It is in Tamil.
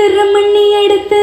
எதிர மண்ணி எடுத்து